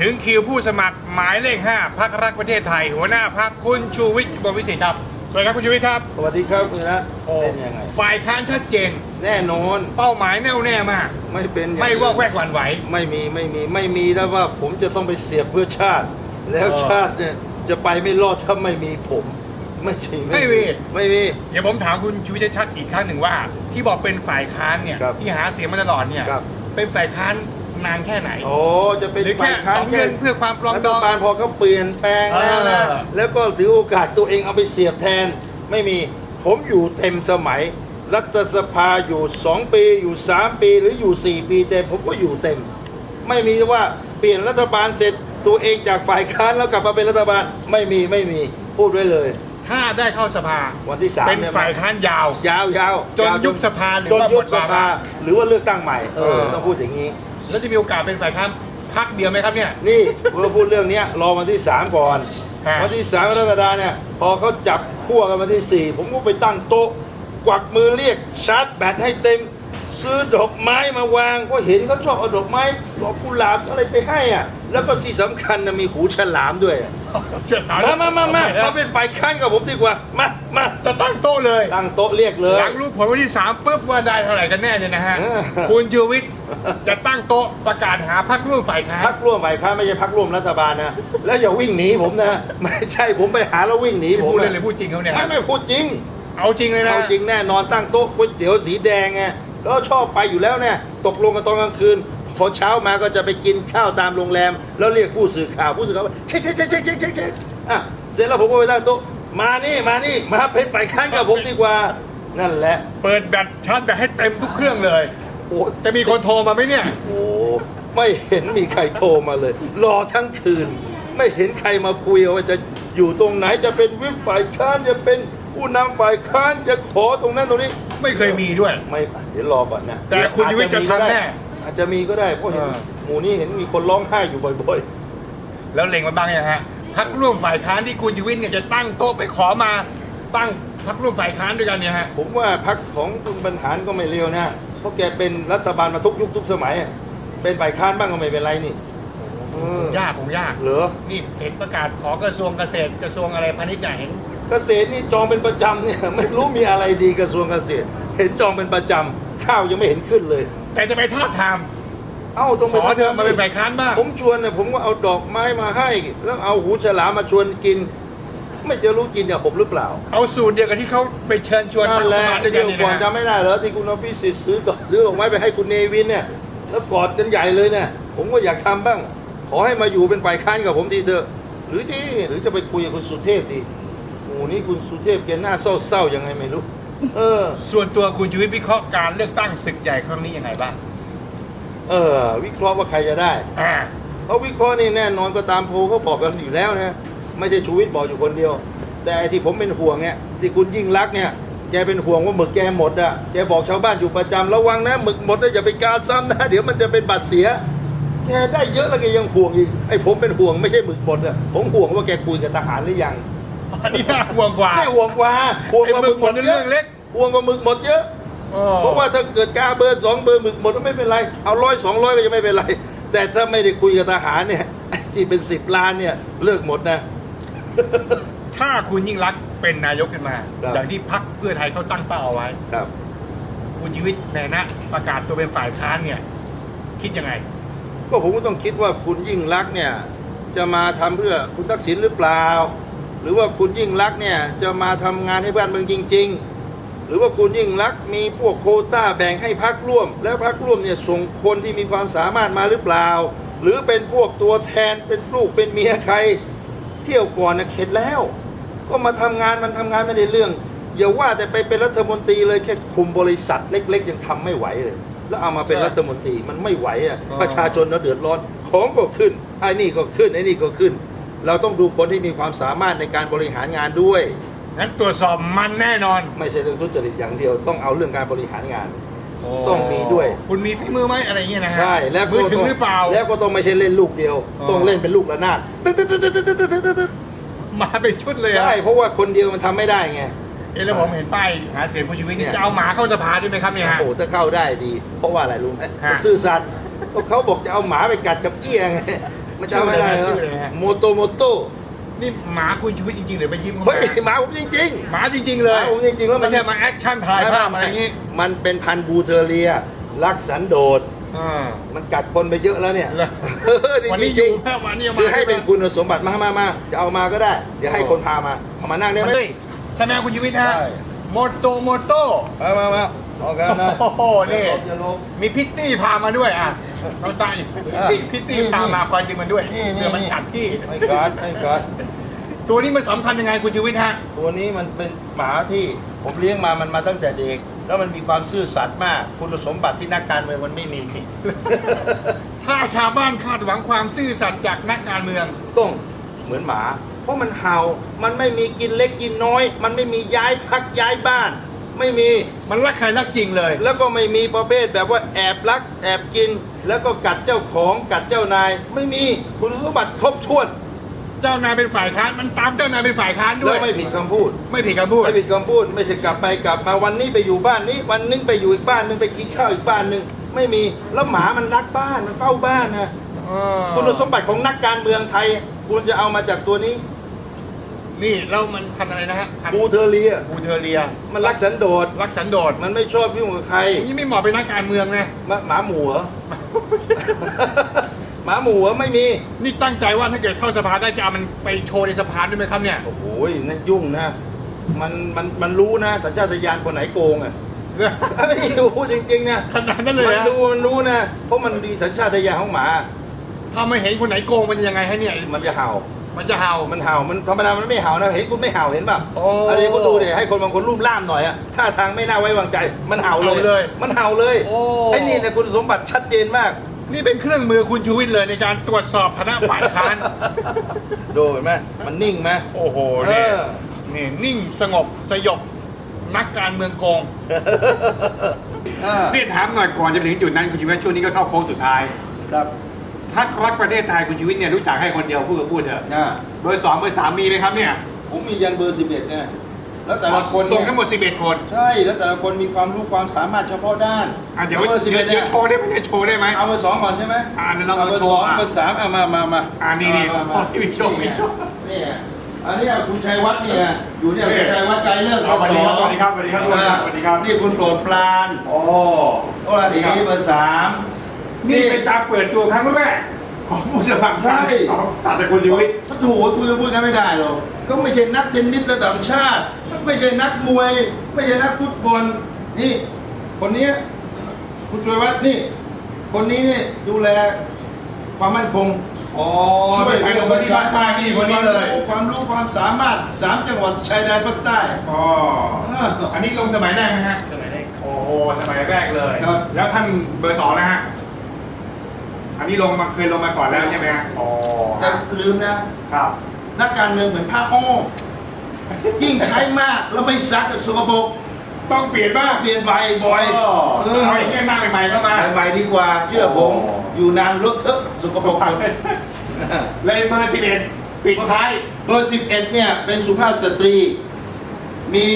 ถึงคิวผู้สมัครหมายเลข 5พักรักประเทศไทย หัวหน้าพักคุณชูวิทย์บวรวิสิทธิ์ครับ สวัสดีครับคุณชูวิทย์ครับสวัสดีครับคุณนะเป็นยังไง ฝ่ายค้านชัดเจน แน่นอน เป้าหมายแน่วแน่มาก ไม่เป็นอย่างไม่ว่าแวกหวั่นไหว ไม่มีไม่มีไม่มีแล้วว่าผมจะต้องไปเสียบเพื่อชาติ แล้วเออชาติเนี่ยจะไปไม่รอดถ้าไม่มีผม ไม่ใช่ไม่มีไม่มีเดี๋ยวผมถามคุณชูวิทย์ชัดๆอีกครั้งหนึ่งว่า ที่บอกเป็นฝ่ายค้านเนี่ยครับที่หาเสียงมาตลอดเนี่ยครับเป็นฝ่ายค้าน นานแค่ไหน โอ้จะเป็นหรือแค่ฝ่ายค้านสองเดือนเพื่อความปรองดองรัฐบาลพอเขาเปลี่ยนแปลงแล้วนะเออ แล้วก็ถือโอกาสตัวเองเอาไปเสียบแทนไม่มีผมอยู่เต็มสมัย รัฐสภาอยู่ 2 ปีอยู่ 3 ปีหรืออยู่ 4 ปีเต็มผมก็อยู่เต็ม ไม่มีว่าเปลี่ยนรัฐบาลเสร็จตัวเองจากฝ่ายค้านแล้วกลับมาเป็นรัฐบาลไม่มีไม่มีพูดไว้เลย ถ้าได้เข้าสภาวันที่สามเป็นเนี่ยฝ่ายค้านยาว ยาวยาวจนยาวยุบสภาหรือจนว่ายุบหมสดวาระภาหรือว่าเลือกตั้งใหม่เออเออต้องพูดอย่างนี้ แล้วจะมีโอกาสเป็นฝ่ายค้านพักเดียวไหมครับเนี่ย นี่เมื่อพูดเรื่องเนี้ยรอวันที่สามก่อนฮะ วันที่สามกรกฎาเนี่ยพอเขาจับขั้วกันวันที่สี่ผมก็ไปตั้งโต๊ะกวักมือเรียกชาร์จแบตให้เต็ม ซื้อดอกไม้มาวางเพราะเห็นเขาชอบเอาดอกไม้ดอกกุหลาบอะไรไปให้อะ แล้วก็ที่สำคัญนะมีหูฉลามด้วยอะเชื่อถมามามามามาเป็นฝ่ายค้านกับผมดีกว่า มามาจะตั้งโต๊ะเลยตั้งโต๊ะเรียกเลยหลังรู้ผลวันที่3ปุ๊บว่าได้เท่าไหร่กันแน่เนี่ยนะฮะเออคุณชูวิทย์จะตั้งโต๊ะประกาศหาพรรคร่วมฝ่ายค้านพักร่วมฝ่ายค้านไม่ใช่พักร่วมรัฐบาลนะแล้วอย่าวิ่งหนีผมนะไม่ใช่ผมไปหาแล้ววิ่งหนีผมพูดเล่นนะหรือพูดจริงเขาเนี่ยไม่ไม่พูดจริง เอาจริงเลยนะเอาจริงแน่นอนตั้งโต๊ะก๋วยเตี๋ยวสีแดงไงแล้วชอบไปอยู่แล้วเนี่ยตกลงกันตอนกลางคืน พอเช้ามาก็จะไปกินข้าวตามโรงแรม แล้วเรียกผู้สื่อข่าวผู้สื่อข่าวว่าเช็คเช็คเช็คเช็คเช็คเช็คเช็คอะเสร็จแล้วผมก็ไปตั้งโต๊ะมานี่มานี่มาเป็นฝ่ายค้านกับผมดีกว่านั่นแหละ เปิดแบตชาร์จแบตให้เต็มทุกเครื่องเลย โอ้จะมีคนโทรมาไหมเนี่ย โอ้ไม่เห็นมีใครโทรมาเลย รอทั้งคืน ไม่เห็นใครมาคุยว่าจะอยู่ตรงไหนจะเป็นวิปฝ่ายค้านจะเป็นผู้นำฝ่ายค้านจะขอตรงนั้นตรงนี้ ไม่เคยมีด้วย ไม่เดี๋ยวรอก่อนนะแต่คุณยุ้ยจะทำแน่ อาจจะมีก็ได้เพราะเห็นเออหมู่นี้เห็นมีคนร้องไห้อยู่บ่อยแล้วเล็งมาบ้างยังฮะพรรคร่วมฝ่ายค้านที่คุณชูวิทย์เนี่ยจะตั้งโต๊ะไปขอมาตั้งพรรคร่วมฝ่ายค้านด้วยกันเนี่ยฮะ ๆ ผมว่าพักของคุณบรรหารก็ไม่เร็วนะเพราะแกเป็นรัฐบาลมาทุกยุคทุกสมัย เป็นฝ่ายค้านบ้างก็ไม่เป็นไรนี่เออยากผมยากเหรอนี่เห็นประกาศขอกระทรวงเกษตรกระทรวงอะไรพาณิชย์เนี่ยเห็นเกษตรนี่จองเป็นประจำเนี่ย ไม่รู้มีอะไรดีกระทรวงเกษตร เห็นจองเป็นประจำข้าวยังไม่เห็นขึ้นเลย แต่จะไปทาบทาม เอ้าต้องขไปอเธอะทำมาเป็นฝ่ายค้านบ้างผมชวนเนี่ยผมก็เอาดอกไม้มาให้ แล้วเอาหูฉลามมาชวนกิน ไม่จะรู้กินกับผมหรือเปล่าเอาสูตรเดียวกับที่เขาไปเชิญชวนนั่นแหละมาด้วยกัเที่นยวเนี่ยก่อนนะจำไม่ได้เหรอที่คุณเอาพิสิทธิ์ซื้อดอกซื้อดอกไม้ไปให้คุณเนวินเนี่ย แล้วกอดกันใหญ่เลยเนี่ย ผมก็อยากทำบ้าง ขอให้มาอยู่เป็นฝ่ายค้านกับผมทีเถอะ หรือที่หรือจะไปคุยกับคุณสุเทพดีโอ้โหนี่คุณสุเทพแกหน้าเศร้าๆยังไงไม่รู้ เออ ส่วนตัวคุณชูวิทย์วิเคราะห์การเลือกตั้งศึกใหญ่ครั้งนี้ยังไงบ้างเออ วิเคราะห์ว่าใครจะได้ อ่า เพราะวิเคราะห์นี่แน่นอนก็ตามโพลเขาบอกกันอยู่แล้วนะไม่ใช่ชูวิทย์บอกอยู่คนเดียว แต่ไอ้ที่ผมเป็นห่วงเนี่ยที่คุณยิ่งรักษณ์เนี่ยแกเป็นห่วงว่าหมึกแกหมดอะแกบอกชาวบ้านอยู่ประจำระวังนะหมึกหมดนะอย่าไปกาซ้ำนะ เดี๋ยวมันจะเป็นบาดเสีย แกได้เยอะแล้วแกยังห่วงอีกไอ้ผมเป็นห่วงไม่ใช่หมึกหมดอะผมห่วงว่าแกคุยกับทหารหรือยัง อันนี้น่าห่วงกว่า ไม่ห่วงกว่าห่วงกว่าไอ้หหมึมึกกหหมมดดเป็นเยเรื่อะองเล็ก ห่วงกว่าหมึกหมดเยอะอ๋อเพราะว่าถ้าเกิดกาเบอร์สองเบอร์หมึกหมดก็ไม่เป็นไร เอาร้อยสองร้อยก็ยังไม่เป็นไร แต่ถ้าไม่ได้คุยกับทหารเนี่ยไอ้ที่เป็นสิบล้านเนี่ยเลิกหมดนะ ถ้าคุณยิ่งรักษณ์เป็นนายกขึ้นมา ครับ อย่างที่พรรคเพื่อไทยเขาตั้งเป้าเอาไว้ ครับ คุณชีวิตในฐานะประกาศตัวเป็นฝ่ายค้านเนี่ย คิดยังไง ก็ผมก็ต้องคิดว่าคุณยิ่งรักษณ์เนี่ย จะมาทำเพื่อคุณทักษิณหรือเปล่า หรือว่าคุณยิ่งรักษณ์เนี่ยจะมาทำงานให้บ้านเมืองจริง ๆ หรือว่าคุณยิ่งรักษณ์มีพวกโควต้าแบ่งให้พักร่วม แล้วพักร่วมเนี่ยส่งคนที่มีความสามารถมาหรือเปล่า หรือเป็นพวกตัวแทนเป็นลูกเป็นเมียใคร เที่ยวก่อนนะเข็ดแล้ว ก็มาทำงานมันทำงานไม่ได้เรื่องอย่าว่าแต่ไปเป็นรัฐมนตรีเลยแค่คุมบริษัทเล็ก ๆ ยังทำไม่ไหวเลย แล้วเอามาเป็นเออรัฐมนตรีมันไม่ไหวอะอ๋อประชาชนเราเดือดร้อนของก็ขึ้นไอ้นี่ก็ขึ้นไอ้นี่ก็ขึ้น เราต้องดูคนที่มีความสามารถในการบริหารงานด้วย งั้นตรวจสอบมันแน่นอนไม่ใช่เรื่องทุจริตอย่างเดียว ต้องเอาเรื่องการบริหารงาน ต้องมีด้วย คุณมีฝีมือไหมอะไรเงี้ยนะฮะใช่แล้วก็มือถึงต้องหรือเปล่า แล้วก็ต้องไม่ใช่เล่นลูกเดียว อ๋อ ต้องเล่นเป็นลูกระนาดตึ๊ดตึ๊ดตึ๊ดตึ๊ดตึ๊ดตึ๊ดตึ๊ดตึ๊ดมาเป็นชุดเลยอะใช่เพราะว่าคนเดียวมันทำไม่ได้ไง เอ๊ะแล้วผมเห็นป้ายหาเสียงคุณชีวิตนี่เนี่ย จะเอาหมาเข้าสภาด้วยไหมครับเนี่ยฮะ โอ้โหถ้าเข้าได้ดี เพราะว่าอะไรรู้ไหมฮะ ซื่อสัตย์ก็เขาบอกจะเอาหมาไปกัดกับเอี้ยไง มันจำไม่ได้เหรชื่ออเลยนะฮะ โมโตโมโตนี่หมาคุณชีวิตจริงๆหรือไปยิ้มเขาเฮ้มายหมาผมจริง หมาจริง ๆ เลยหมาผมจริงๆแล้วมัน ไม่ใช่มาแอคชั่นถ่ายภาพอะไรอย่างงี้มันเป็นพันธุ์บูเทอเรีย รักสันโดษ อ่า มันกัดคนไปเยอะแล้วเนี่ยเหรอ เออจวันนี้ริงอยู่ๆวันนี้เอามาคือให้เป็นใช่ไหมคุณสมบัติมามามาจะเอามาก็ได้ เดี๋ยวให้คนพามาเอามานั่งได้ไหมเฮ้ยใช่ไหมคุณชีวิตฮะใช่ โมโตโมโต มามามาออกกันนะโอ้โหนี่อย่าลบ มีพิตตี้พามาด้วยอะ เราตายอะพิตตี้พามาคอยดึงมันด้วยนี่นี่เพื่อมันกัดที่ ไม่กัดไม่กัดตัวนี้มันสำคัญยังไงคุณชีวิตฮะ ตัวนี้มันเป็นหมาที่ผมเลี้ยงมามันมาตั้งแต่เด็ก แล้วมันมีความซื่อสัตย์มาก คุณสมบัติที่นักการเมืองมันไม่มี ถ้าชาวบ้านคาดหวังความซื่อสัตย์จากนักการเมืองต้องเหมือนหมา เพราะมันเห่ามันไม่มีกินเล็กกินน้อย มันไม่มีย้ายพักย้ายบ้าน ไม่มีมันรักใครรักจริงเลย แล้วก็ไม่มีประเภทแบบว่าแอบลักแอบกิน แล้วก็กัดเจ้าของกัดเจ้านาย ไม่มีคุณสมบัติครบถ้วนเจ้านายเป็นฝ่ายค้านมันตามเจ้านายเป็นฝ่ายค้านด้แล้ววยไม่ผิดคำพูด ไม่ผิดคำพูดไม่ผิดคำพูดไม่ใช่กลับไปกลับมาวันนี้ไปอยู่บ้านนี้ วันนึงไปอยู่อีกบ้านนึงไปกินข้าวอีกบ้านนึงไม่มีแล้วหมามันรักบ้านมันเฝ้าบ้านนะคุณสมบัติของนักการเมืองไทยคุณจะเอามาจากตัวนี้ นี่แล้วมันพันธุ์อะไรนะฮะพันธุ์บูเทอเรีย บูเทอเรีย มันรักสันโดษ รักสันโดษมันไม่ชอบยุ่งกับใครนี่ไม่เหมาะเป็นนักการเมืองนะหมาหมาหมูเหรอ หมาหมูเหรอไม่มี นี่ตั้งใจว่าถ้าเกิดเข้าสภาได้จะเอามันไปโชว์ในสภาด้วยไหมครับเนี่ย โอ้โหนั่นยุ่งนะ มันมันมันรู้นะ สัญชาตญาณคนไหนโกงอะ ไม่รู้พูดจริงๆนะขนาดนั้นเลยมันฮะรู้มันรู้นะ เพราะมันมีสัญชาตญาณของหมา ถ้าไม่เห็นคนไหนโกงมันจะยังไงให้เนี่ยมันจะเห่า มันจะเห่า มันเห่ามันธรรมดามันไม่เห่านะเห็นคุณไม่เห่าเห็นป่ะโอ้อันนี้คุณดูดิให้คนบางคนรูปร่ามหน่อยอะท่าทางไม่น่าไว้วางใจ มันเห่าเลย เห่าเลยมันเห่าเลยโอ้ ไอ้นี่นะคุณสมบัติชัดเจนมาก นี่เป็นเครื่องมือคุณชูวิทย์เลยในการตรวจสอบคณะฝ่ายค้าน ดูเห็นไหมมันนิ่งไหม โอ้โหเอนี่อนี่นิ่งสงบสยบนักการเมืองโกง นี่ถามหน่อยก่อนจะไปถึงจุดนั้นคุณชีวิตช่วงนี้ก็เข้าโค้งสุดท้าย ครับ ถ้าควักประเทศไทยคุณชีวิตเนี่ยรู้จักให้คนเดียวพูดก็พูดเถอะอ่าเบอร์สองเบอร์สามมีไหมครับเนี่ยผมมียันเบอร์สิบเอ็ดเนี่ยแล้วแต่ละคนส่งเนี่ยทั้งหมด11คน ใช่แล้วแต่ละคนมีความรู้ความสามารถเฉพาะด้านอะเดี๋ยวเบอร์สิบเดี๋ยเอ็วดเดี๋เนี่ยยวโชว์ได้ไหมเนี่ยโชว์ได้ไหมเอาเบอร์สองก่อนใช่ไหมอ่าเดี๋ยวเราเอาเบอร์โชสว์องอะเบอร์สามเอามามามาอ่านี่นี่มามาโอ้ยมีโชว์มีโชว์นี่อันนี้คุณชัยวัฒน์เนี่ยอยู่เนี่ยคุณชัยวัฒน์ใจเลิศสวัสดีครับสวัสดีครับสวัสดีครับสวัสดีครับนี่คุณโปรดปรานโอ้โอ้ดีเบอร์สาม นี่เป็นการเปิดตัวครั้งแรกของผู้สมัครใช่สองตัดแต่คุณชีวิตถ้าถูกคุณจะพูดกันไม่ได้หรอกก็ไม่ใช่นักเทนนิสระดับชาติ ไม่ใช่นักมวย ไม่ใช่นักฟุตบอลนี่คนเนี้ยคุณชัยวัฒน์นี่ คนนี้นี่ดูแลความมั่นคงอ๋อช่วยเป็นคนที่บ้านมากนี่คนนี้เลยความรู้ความสามารถสามจังหวัดชายแดนภาคใต้อ๋ออันนี้ลงสมัยแรกไหมฮะสมัยแรกโอ้โหสมัยแรกเลยครับแล้วท่านเบอร์สองนะฮะ อันนี้ลงมาเคยลงมาก่อนแล้วใช่ไหมฮะอ๋อแต่ลืมนะ ครับ นักการเมืองเหมือนผ้าอ้อมยิ่งใช้มากแล้วไม่ซักกับสกปรกต้องเปลี่ยนบ้างเปลี่ยนใบบ่อยเอเอออเอาอย่างเงี้ยมากใหม่ๆเข้ามาใช้ใบดีกว่าเชื่อผมโอ้ อยู่นานเลอะเทอะสกปรกหมดเลยเบอร์สิบเอ็ดปิดท้าย เบอร์สิบเอ็ดเนี่ยเป็นสุภาพสตรี มี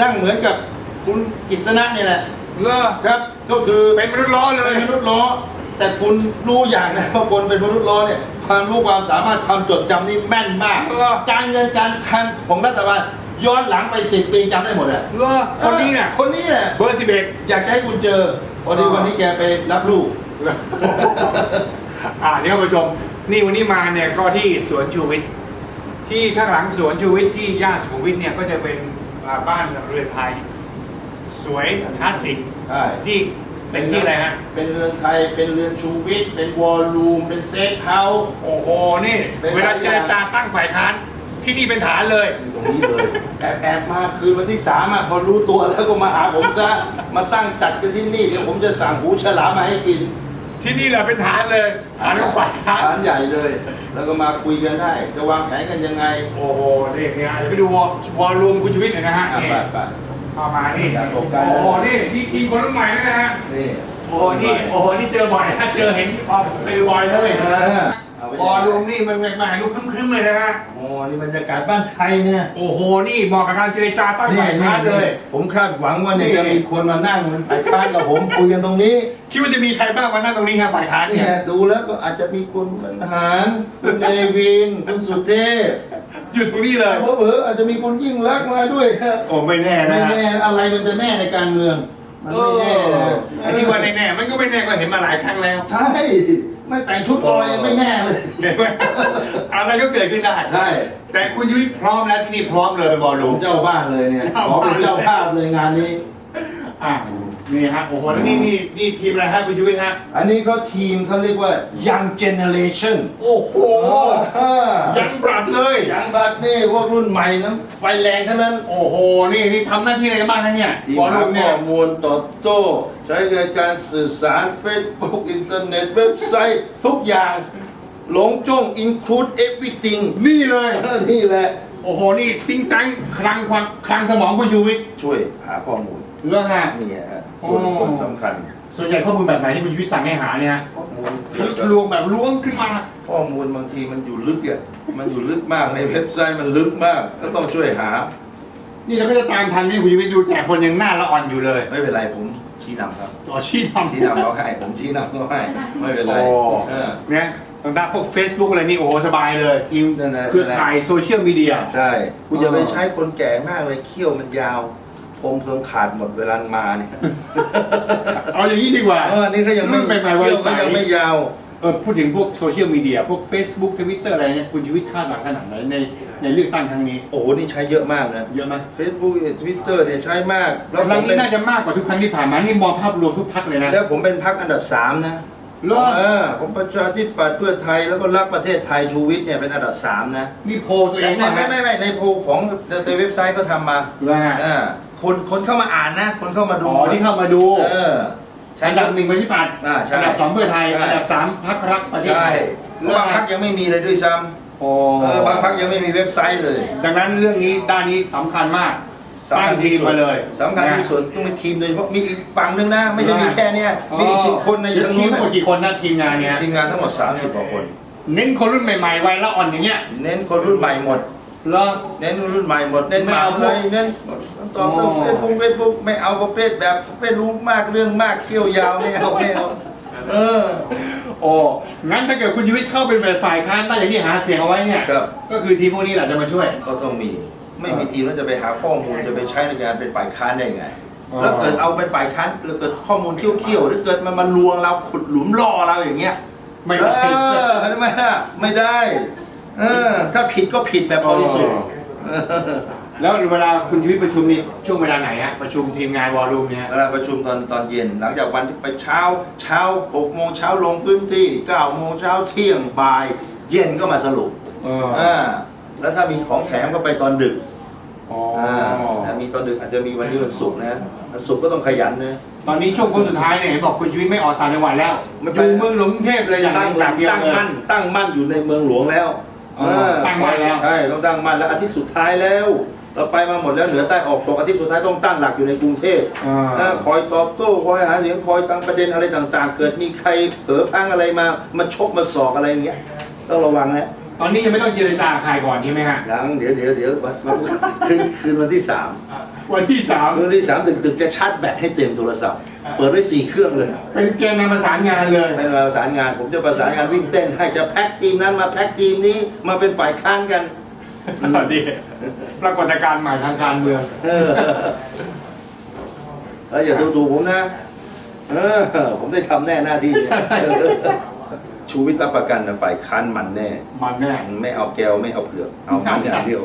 ร่างเหมือนกับคุณกิษณะเนี่ยแหละ เลอครับก็คือเป็นมนุษย์ล้อเลเป็ยนมนุษย์ล้อ แต่คุณรู้อย่างนะว่าคนเป็นมนุษย์ล้อเนี่ยความรู้ความสามารถความจดจำนี่แม่นมาก เออ การเงินการคลังของรัฐบาลย้อนหลังไปสิบปีจำได้หมดอะเลอคนนี้เนี่ยคนนี้แหละเบอร์สิบเอ็ด อยากจะให้คุณเจอพอดีวันนี้แกไปรับลูก อ่าเนี่ยคุณผู้ชม นี่วันนี้มาเนี่ยก็ที่สวนชูวิทย์ที่ข้างหลังสวนชูวิทย์ที่ย่านสุขุมวิทเนี่ยก็จะเป็นอ่าบ้านเรือนไทย สวยคลาสสิกใช่ ที่ เป็นที่อะไรฮะ เป็นเรือนไทย เป็นเรือนชูวิทย์ เป็นวอลลุ่มเป็นเซฟเฮาส์ โอ้โห นี่ เป็น เวลาเจรจาตั้งฝ่ายค้าน ที่นี่เป็นฐานเลย อยู่ตรงนี้เลย แอบแอบมาคืนวันที่สามอะพอรู้ตัวแล้วก็มาหาผมซะ มาตั้งจัดกันที่นี่เดี๋ยวผมจะสั่งหูฉลามมาให้กินที่นี่แหละเป็นฐานเลยฐานของฝ่ายค้านร้านใหญ่เลย แล้วก็มาคุยกันได้ จะวางแผนกันยังไงโอ้โหนี่เนี่ยเดี๋ยวไปดูวอลวอลลุ่มคุณชีวิตหน่อยนะฮะอะนี่ ไปไป เข้ามานี่ครับผม โอ้โหนี่นี่ทีมคนรุ่นใหม่นะฮะนี่โอ้โหนี่โอ้โหนี่เจอบ่อยนะเจอเห็นออกสื่อบ่อยเลยเออเอาเป็นวยังอไงลลุ่มนี่มันมาดูครึ้มๆเลยนะฮะโอ้นี่บรรยากาศบ้านไทยเนี่ยโอ้โหนี่เหมาะกับการเจรจาตั้งนี่ฝ่ายนี่ค้านเลยผมคาดหวังว่าเนี่ยนี่ จะมีคนมานั่งฝ่ายค้านกับผมคุยกันตรงนี้คิดว่าจะมีใครบ้างมานั่งตรงนี้ครับฝ่ายค้านเนี่เนี่ยยดูแล้วก็อาจจะมีคุณบรรหารคุณเจวินคุณสุเทพ อยู่ตรงนี้เลยเผลอๆอาจจะมีคุณยิ่งรักษณ์มาด้วยฮะโอ้ไม่แน่ไม่นะแน่อะไรมันจะแน่ในการเมืองมันเอไม่อแน่นะไอ้ที่ว่าแน่ๆมันก็ไม่แน่ก็เห็นมาหลายครั้งแล้ว ใช่ไม่แต่งชุดลอยยังไม่แน่เลยเห็นไหมอะไรก็เกิดขึ้นได้ใช่แต่คุณยุ้ยพร้อมแล้วที่นี่พร้อมเลยไปบอลผลูมน เจ้าบ้านเลยเนี่ยเจ้าขอบ้านเป็นเจ้าภาพเลยงานนี้ อะ นี่ฮะโอ้โหแล้วนี่นี่นี่ทีมอะไรฮะคุณยุ้ยฮะอันนี้เขาทีมเขาเรียกว่า young generation โอ้โหอ่ายังปรับเลย ยังบัดนี่พวกรุ่นใหม่นะไฟแรงทั้งนั้น โอ้โหนี่นี่ทำหน้าที่อะไรกันบ้างนะเนี่ยที่บอลหาลูนเนี่ข้ย อมูลตอบโต้ ใช้ในการสื่อสารเฟซบุ๊กอินเทอร์เน็ตเว็บไซต์ ทุกอย่างหลงจ้อง include everything นี่เลย นี่แหละ โอ้โหนี่ติ้งตังคลังความคลังสมองคุณชูวิทย์ช่วยหาข้อมูลเรื่องฮะ นี่ฮะอ๋ คอนคนสำคัญ ส่วนใหญ่ข้อมูลแบบไหนที่คุณชูวิทย์สั่งให้หาเนี่ยฮะข้อมูลลวงแบบล้วงขึ้นมา ข้อมูลบางทีมันอยู่ลึกอะมันอยู่ลึกมากในเว็บไซต์มันลึกมาก ก็ต้องช่วยหา นี่เราก็จะตามทันนี่คุณชูวิทย์ดูแต่คนยังหน้าละอ่อนอยู่เลยไม่เป็นไรผมชี้นำครับต่อชี้ทำชี้นำเขาให้ผมชี้นำเขาให้ไม่เป็นไรโอ้เออ เนี่ยทางด้านพวก Facebook อะไรนี่โอ้โหสบายเลยทีมนั่นแหละ เครือข่ายโซเชียลมีเดีย ใช่ คุณอย่าไปใช้คนแก่มากเลยเขี้ยวมันยาวผ มเพิ่งขาดหมดเวลามาเนี่ยเอาอย่างนี้ดีกว่า เออนี่ก็ยังไม่รุ่นใหม่ๆวัเขี้ยยวใส ก็ยังไม่ยาว เออพูดถึงพวกโซเชียลมีเดียพวก Facebook Twitter อะไรเนี่ยคุณชีวิตคาดหวังขนาดไหนในในเลือกตั้งครั้งนี้ โอ้โหนี่ใช้เยอะมากนะ เยอะไหม Facebook Twitter เนี่ยใช้มาก แล้วคผรั้งมนี้เป็นน่าจะมากกว่าทุกครั้งที่ผ่านมานี่มองภาพรวมทุกพักเลยนะแล้วผมเป็นพักอันดับสามนะเหรอเออผมประชาธิปัตย์เพื่อไทยแล้วก็รักประเทศไทยชูวิทย์เนี่ยเป็นอันดับสามนะ นี่โพลตัวเองไม่นะไม่ไม่ไม่ในโพลของในเว็บไซต์เขาทำมาแล้วฮะอ่า คนคนเข้ามาอ่านนะ คนเข้ามาดูอ๋อที่เข้ามาดูเออ ใช้อันดับหนึ่งประชาธิปัตย์อ่าใช่ อันดับสองเพื่อไทย ใช่ อันดับสามพรรครักประเทศใช่ไทยบางพักยังไม่มีเลยด้วยซ้โอ้ำเออบางพักยังไม่มีเว็บไซต์เลยดังนั้นเรื่องนี้ด้านนี้สำคัญมาก สำคัญที่สุดตั้งทีมมาเลยสำคัญที่สุดต้องมีทีมโดยเฉพาะมีอีกฝั่งหนึ่งนะ ไม่ใช่ว่ามีมีแค่เนี้ยมีอีกสิบคนในทีทางมนู้นทั้งหมดกี่คนนะทีมงานเนี่ยทีมงานทั้งหมด30กว่าคน เน้นคนรุ่นใหม่ๆวัยละอ่อนอย่างเงี้ย เน้นคนรุ่นใหม่หมด แล้วเน้นรุ่นใหม่หมด เน้นไม่มาเอาเลยเน้นตอบอ๋อเฟซบุ๊กเฟซบุ๊กไม่เอาประเภทแบบไม่รู้มากเรื่องมากเขี้ยวยาวไม่เอาไม่เอาเออ โอ้งั้นถ้าเกิดคุณยุ้ยเข้าเป็นฝ่ายค้านได้อย่างที่หาเสียงเอาไว้เนี่ย ครับ ก็คือทีมพวกนี้แหละจะมาช่วย ก็ต้องมีไม่มีทีมแล้วจะไปหาข้อมูลจะไปใช้ในการเป็นฝ่ายค้านได้ไง อ๋อ แล้วเกิดเอาเป็นฝ่ายค้านแล้วเกิดข้อมูลเขี้ยวๆหรือเกิดมันมาลวงเราขุดหลุมล่อเราอย่างเงี้ยไม่ได้ เออเห็นไหมฮะไม่ได้ เออ ถ้าผิดก็ผิดแบบบริสุทธิ์เออแล้วเวลาคุณยุ้ยประชุมนี่ช่วงเวลาไหนฮะประชุมทีมงานวอลลุ่มเนี่ย เวลาประชุมตอนตอนเย็น หลังจากวันที่ไปเช้าเช้าหกโมงเช้าลงพื้นที่เก้าโมงเช้าเที่ยงบ่าย เย็นก็มาสรุปเอออ่าแล้วถ้ามีของแถมก็ไปตอนดึกอ๋ออ่าถ้ามีตอนดึกอาจจะมีวันนี้วันศุกร์นะวันศุกร์ก็ต้องขยันนะ ตอนนี้ช่วงโค้งสุดท้ายเนี่ยเห็นบอกคุณยุ้ยไม่ออกต่างจังหวัดแล้วไม่อไป ยู่เมืองหลวงกรุงเทพเลยอย่างตั้งหลักเดียวตั้งเลยมั่นตั้งมั่นอยู่ในเมืองหลวงแล้วอ๋อ เออตั้งมั่นแล้ว ใช่ต้องตั้งมั่นแล้วอาทิตย์สุดท้ายแล้ว เราไปมาหมดแล้วเหนือใต้ออกตกอาทิตย์สุดท้ายต้องตั้งหลักอยู่ในกรุงเทพอ่านะคอยตอบโต้คอยหาเสียงคอยตั้งประเด็นอะไรต่าง ๆ เกิดมีใครเผลอพลังอะไรมามาชกมาสอกอะไรอย่างเงี้ยต้องระวังนะตอนนี้ยังไม่ต้องเจรจากับใครก่อนใช่ไหมฮะยังเดี๋ยวเดี๋ยวเดี๋ยววันวันคืนคืนวันที่สามวันที่สามคืนวันที่สามดึกดึกๆจะชาร์จแบตให้เต็มโทรศัพท์ เปิดไว้สี่เครื่องเลยเป็นแกนนำประสานงานเลยให้มาประสานงาน ผมจะประสานงานวิ่งเต้น ให้จะแพ็กทีมนั้นมาแพ็กทีมนี้มาเป็นฝ่ายค้านกันตอนนี้ปรากฏการณ์ใหม่ทางการเมืองเออแล้วอย่าดูถูกผมนะ เออ ผมได้ทำแน่หน้าที่เนี่ยชูวิทย์รับประกันนะฝ่ายค้านมันแน่ มันแน่ ไม่เอาแก้วไม่เอาเผือก เอามันอย่างเดียว